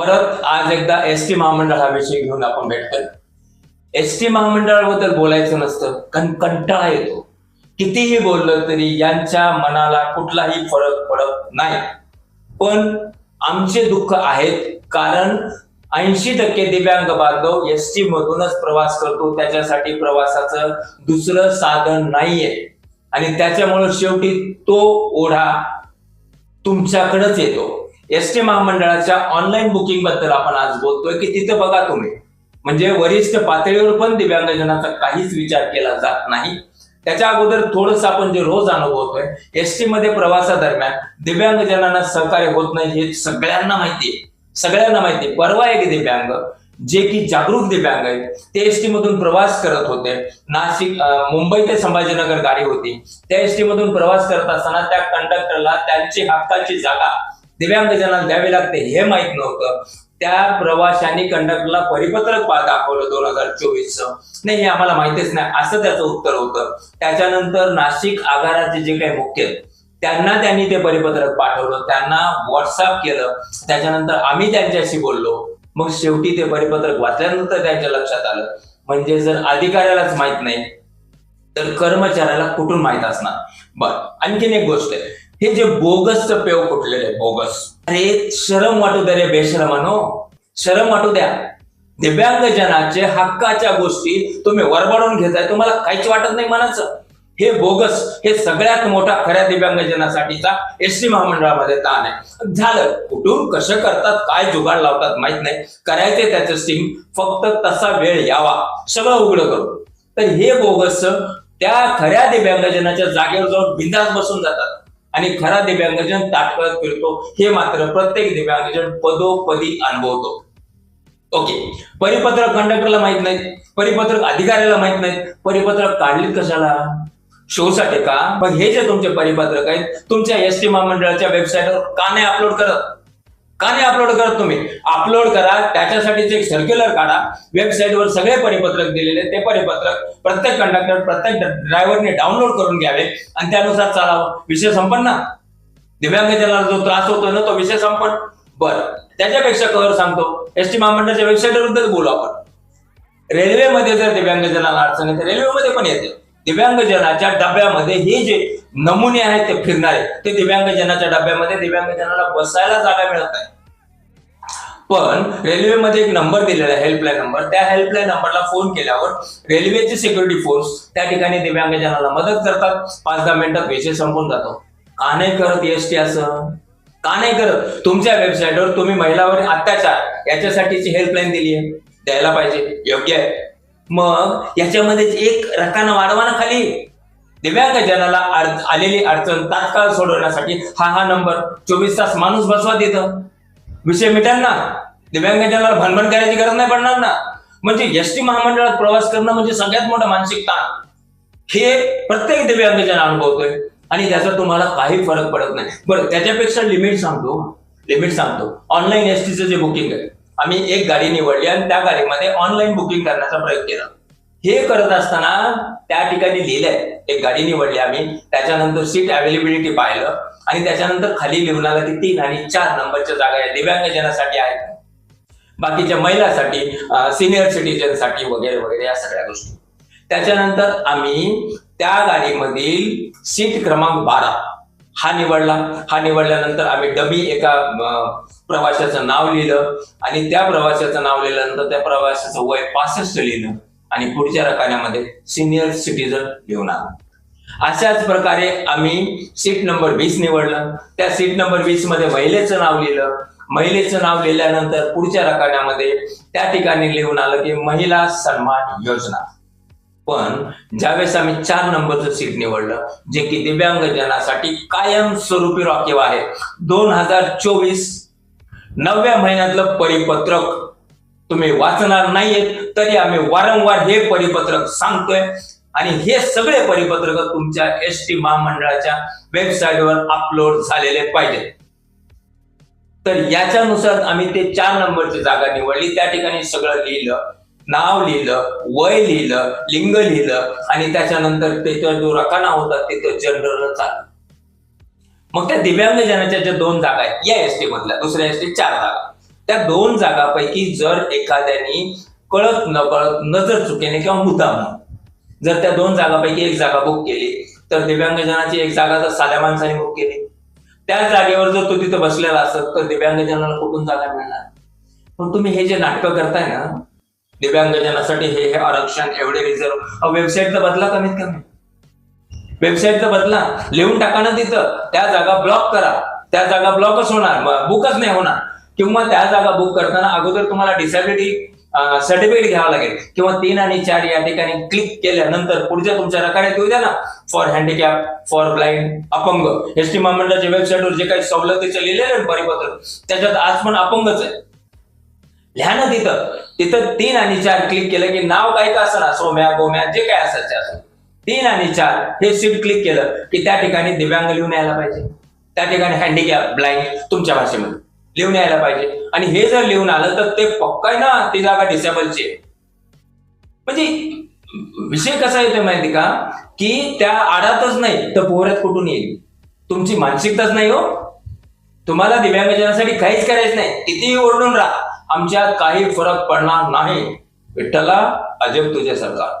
परत आज एकदा एस टी महामंडळ हा विषय घेऊन आपण भेटतोय एस टी महामंडळाबद्दल बोलायचं नसतं कारण कंटाळा येतो. कितीही बोललं तरी यांच्या मनाला कुठलाही फरक पडत नाही. पण आमचे दुःख आहेत कारण ऐंशी टक्के दिव्यांग बांधव एस टी मधूनच प्रवास करतो त्याच्यासाठी प्रवासाचं दुसरं साधन नाहीये. आणि त्याच्यामुळे शेवटी तो ओढा तुमच्याकडेच येतो. एस टी महामंडळाच्या ऑनलाईन बुकिंगबद्दल आपण आज बोलतोय की तिथं बघा तुम्ही. म्हणजे वरिष्ठ पातळीवर पण दिव्यांगजनाचा काहीच विचार केला जात नाही. त्याच्या अगोदर थोडस आपण जे रोज अनुभवतोय एस टी मध्ये प्रवासादरम्यान दिव्यांगजनांना सहकार्य होत नाही हे सगळ्यांना माहितीये सगळ्यांना माहितीये परवा एक दिव्यांग जे की जागरूक दिव्यांग आहेत ते एस टी मधून प्रवास करत होते. नाशिक मुंबई ते संभाजीनगर गाडी होती. त्या एस टी मधून प्रवास करत असताना त्या कंडक्टरला त्यांची हक्काची जागा दिव्यांगजनांना द्यावे लागते हे माहीत नव्हतं. त्या प्रवाशांनी कंडक्टरला परिपत्रक दाखवलं दोन हजार चोवीस नाही हे आम्हाला माहितीच नाही. असं त्याचं उत्तर होतं. त्याच्यानंतर नाशिक आगाराचे जे काही मुख्य आहेत, त्यांना त्यांनी ते परिपत्रक पाठवलं. त्यांना व्हॉट्सअप केलं. त्याच्यानंतर आम्ही त्यांच्याशी बोललो. मग शेवटी ते परिपत्रक वाचल्यानंतर त्यांच्या लक्षात आलं. म्हणजे जर अधिकाऱ्यालाच माहीत नाही तर कर्मचाऱ्याला कुठून माहीत असणार? बर आणखीन एक गोष्ट आहे. हे जे बोगसचं पेव कुठलेलं आहे? बोगस. अरे शरम वाटू द्या रे बेशरमानो. शरम वाटू द्या. दिव्यांगजनाचे हक्काच्या गोष्टी तुम्ही वरबडून घेताय तुम्हाला काहीच वाटत नाही मनाचं. हे बोगस हे सगळ्यात मोठा खऱ्या दिव्यांगजनासाठीचा एस टी महामंडळामध्ये ताण आहे. झालं. कुठून कसं करतात काय जुगाड लावतात माहीत नाही. करायचे त्याचं सिम फक्त तसा वेळ यावा. सगळं उघडं करू. तर हे बोगस त्या खऱ्या दिव्यांगजनाच्या जागेवर जाऊन बिंदास बसून जातात. आणि खरा दिव्यांगजन ताटकळत फिरतो. हे मात्र प्रत्येक दिव्यांगजन पदोपदी अनुभवतो. ओके. परिपत्रक कंडक्टरला माहीत नाही परिपत्रक अधिकाऱ्याला माहीत नाही परिपत्रक काढलीत कशाला? शोसाठी का? मग हे जे तुमचे परिपत्रक आहेत तुमच्या एस टी महामंडळाच्या वेबसाईटवर का नाही अपलोड करत? का नाही अपलोड करत तुम्ही? अपलोड करा त्याच्यासाठीच एक सर्क्युलर काढा वेबसाईटवर सगळे परिपत्रक दिलेले ते परिपत्रक प्रत्येक कंडक्टर प्रत्येक ड्रायव्हरने डाउनलोड करून घ्यावे आणि त्यानुसार चालावं. विषय संपन्न? दिव्यांगजनाला जो त्रास होतो ना तो विषय संपन्न. बर. त्याच्यापेक्षा कवर सांगतो. एस टी महामंडळाच्या बद्दल बोलू आपण. रेल्वेमध्ये जर दिव्यांगजनाला अडचण येते रेल्वेमध्ये पण येते. दिव्यांगजनाच्या डब्यामध्ये हे जे नमुने आहेत ते फिरणारे ते दिव्यांगजनाच्या डब्यामध्ये दिव्यांगजनाला बसायला जागा मिळत नाही. पण रेल्वेमध्ये एक नंबर दिलेला आहे हेल्पलाईन नंबर त्या हेल्पलाईन नंबरला फोन केल्यावर रेल्वेचे सिक्युरिटी फोर्स त्या ठिकाणी दिव्यांगजनाला मदत करतात. पाच दहा मिनिटात विषय संपून जातो. का नाही करत एस टी असं? का नाही करत? तुमच्या वेबसाईटवर तुम्ही महिलावर अत्याचार याच्यासाठीची हेल्पलाईन दिली आहे द्यायला पाहिजे. योग्य आहे. मग याच्यामध्ये एक रकाना वाढवाना खाली दिव्यांगजनाला जनाला आलेली अडचण तात्काळ सोडवण्यासाठी हा हा नंबर चोवीस तास माणूस बसवा तिथं. विषय मिटाल ना? दिव्यांगजनाला भनभन करायची गरज नाही पडणार ना? म्हणजे एस टी महामंडळात प्रवास करणं म्हणजे सगळ्यात मोठा मानसिक ताण. हे प्रत्येक दिव्यांगजन अनुभवतोय. आणि त्याचा तुम्हाला काही फरक पडत नाही. बरं त्याच्यापेक्षा लिमिट सांगतो. लिमिट सांगतो. ऑनलाईन एस टीचं जे बुकिंग आहे आम्ही एक गाडी निवडली आणि त्या गाडीमध्ये ऑनलाईन बुकिंग करण्याचा प्रयत्न केला. हे करत असताना त्या ठिकाणी लिहिलंय एक गाडी निवडली आम्ही त्याच्यानंतर सीट अवेलेबिलिटी पाहिलं आणि त्याच्यानंतर खाली लिहून आलं की तीन आणि चार नंबरच्या जागा या दिव्यांगजनासाठी आहेत. बाकीच्या महिलासाठी सिनियर सिटीजनसाठी वगैरे वगैरे या सगळ्या गोष्टी. त्याच्यानंतर आम्ही त्या गाडीमधील सीट क्रमांक बारा हा निवडला. हा निवडल्यानंतर आम्ही डबी एका प्रवाशाचं नाव लिहिलं आणि त्या प्रवाशाचं नाव लिहिल्यानंतर त्या प्रवाशाचं वय पासष्ट लिहिलं आणि पुढच्या रकान्यामध्ये सिनियर सिटीजन लिहून आला अशाच प्रकारे आम्ही सीट नंबर वीस निवडलं. त्या सीट नंबर वीसमध्ये महिलेचं नाव लिहिलं. महिलेचं नाव लिहिल्यानंतर पुढच्या रकान्यामध्ये त्या ठिकाणी लिहून आलं की महिला सन्मान योजना. पण ज्यावेळेस आम्ही चार नंबरचं सीट निवडलं जे की दिव्यांगजनासाठी कायमस्वरूपी राखीव आहे. दोन हजार चोवीस नवव्या महिन्यातलं परिपत्रक तुम्ही वाचणार नाहीयेत तरी आम्ही वारंवार हे परिपत्रक सांगतोय. आणि हे सगळे परिपत्रक तुमच्या एस टी महामंडळाच्या वेबसाईटवर अपलोड झालेले पाहिजेत. तर याच्यानुसार आम्ही ते चार नंबरची जागा निवडली. त्या ठिकाणी सगळं लिहिलं. नाव लिहिलं वय लिहिलं लिंग लिहिलं आणि त्याच्यानंतर त्याचा जो रकाना होता तिथं जनरलच आलं मग त्या दिव्यांगजनाच्या ज्या दोन जागा आहेत या एस टी मधल्या दुसऱ्या एस टी चार जागा. त्या दोन जागापैकी जर एखाद्यानी कळत नकळत नजर चुकीने किंवा मुद्दाम जर त्या दोन जागापैकी एक जागा बुक केली तर दिव्यांगजनाची एक जागा जर साध्या माणसाने बुक केली त्या जागेवर जर तो तिथं बसलेला असत तर दिव्यांगजनाला कुठून जागा मिळणार? पण तुम्ही हे जे नाटकं करताय ना दिव्यांगजनासाठी हे हे आरक्षण एवढे रिझर्व वेबसाईट तर बदला कमीत कमी. वेबसाईट तर बदला. लिहून टाका ना तिथं. त्या जागा ब्लॉक करा. त्या जागा ब्लॉकच होणार. बुकच नाही होणार. किंवा त्या जागा बुक करताना अगोदर तुम्हाला डिसॅबिलिटी सर्टिफिकेट घ्यावं लागेल. किंवा तीन आणि चार या ठिकाणी क्लिक केल्यानंतर पुढच्या तुमच्या रकाड्यात येऊ द्या ना. फॉर हँडिकॅप फॉर ब्लाइंड अपंग. एस टी महामंडळाच्या वेबसाईटवर जे काही सवलतीचे लिहिलेले आहे परिपत्र त्याच्यात आज पण अपंगच आहे. लिहा ना तिथं. तिथं तीन आणि चार क्लिक केलं की नाव काही का असणार? सोम्या गोम्या जे काय असायचे असो तीन आणि चार हे सीट क्लिक केलं की त्या ठिकाणी दिव्यांग लिहून यायला पाहिजे. त्या ठिकाणी हँडिकॅप ब्लाइंड तुमच्या भाषेमध्ये लिहून यायला पाहिजे. आणि हे जर लिहून आलं तर ते पक्काय ना? ती जागा डिसेबलची आहे. म्हणजे विषय कसा येतोय माहिती का? की त्या आडातच नाही तर पोहऱ्यात कुठून येईल? तुमची मानसिकताच नाही हो. तुम्हाला दिव्यांगजनासाठी काहीच करायचं नाही. कितीही ओरडून राहा. आमच्यात काही फरक पडणार नाही. विठ्ठला अजब तुझे सरकार